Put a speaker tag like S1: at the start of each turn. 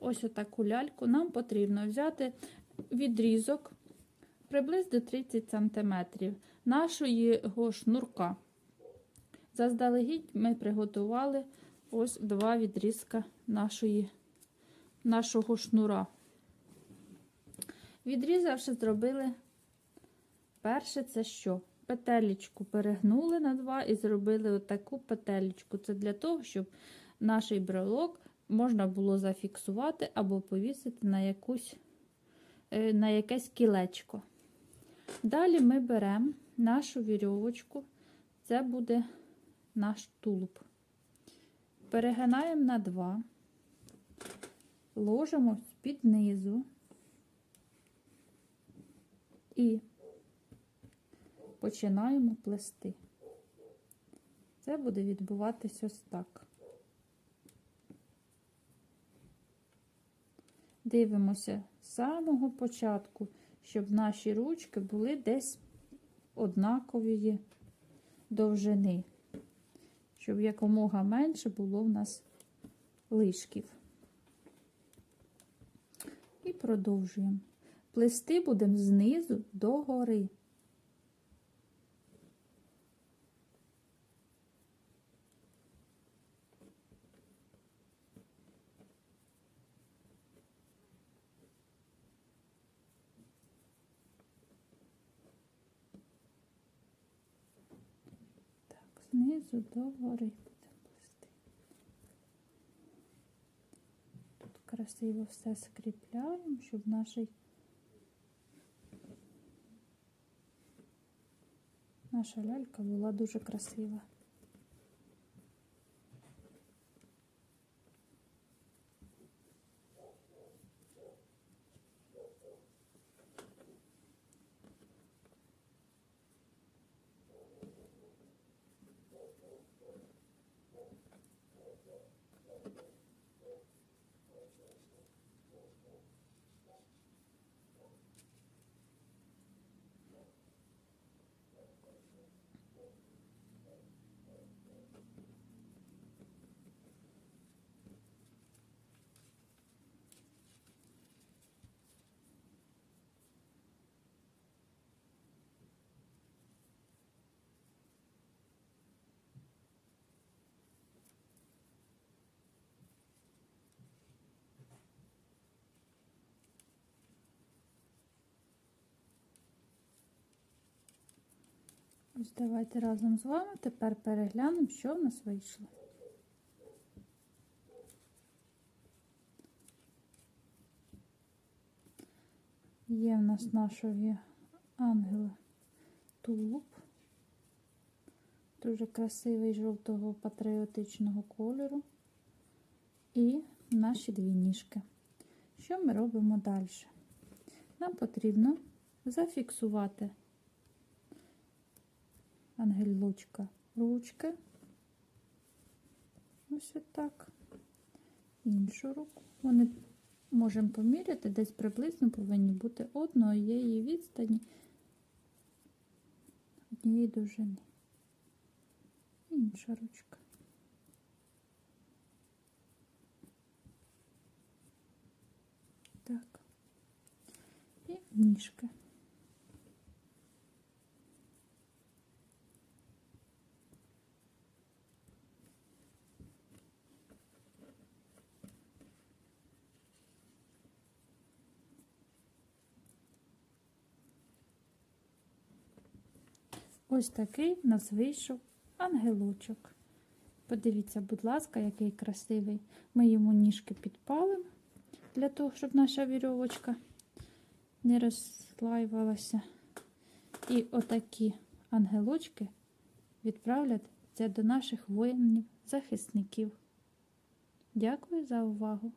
S1: ось отаку ляльку, нам потрібно взяти відрізок приблизно 30 см нашого шнурка. Заздалегідь ми приготували ось два відрізка нашої, нашого шнура. Відрізавши, зробили перше це що? Петелечку перегнули на два і зробили отаку петелечку. Це для того, щоб наш брелок можна було зафіксувати або повісити на, якусь, е, на якесь кілечко. Далі ми беремо нашу вірьовочку, це буде наш тулуб. Перегинаємо на два, ложимо під низу і починаємо плести. Це буде відбуватись ось так. Дивимося з самого початку, щоб наші ручки були десь однакової довжини, щоб якомога менше було в нас лишків. І продовжуємо. Плести будемо знизу до гори. Знизу до гори будемо плести. Тут красиво все скріпляємо, щоб нашій наша лялька була дуже красива. Ось давайте разом з вами тепер переглянемо, що в нас вийшло. Є в нас нашого ангела тулуб. Дуже красивий жовтого патріотичного кольору. І наші дві ніжки. Що ми робимо далі? Нам потрібно зафіксувати ангелочка ручки. Ось отак. Іншу руку. Вони можемо поміряти, десь приблизно повинні бути однієї відстані, однієї довжини. Інша ручка. Так. І ніжки. Ось такий нас вийшов ангелочок. Подивіться, будь ласка, який красивий. Ми йому ніжки підпалимо, для того, щоб наша вірьовочка не розслаювалася. І отакі ангелочки відправляться до наших воїнів-захисників. Дякую за увагу!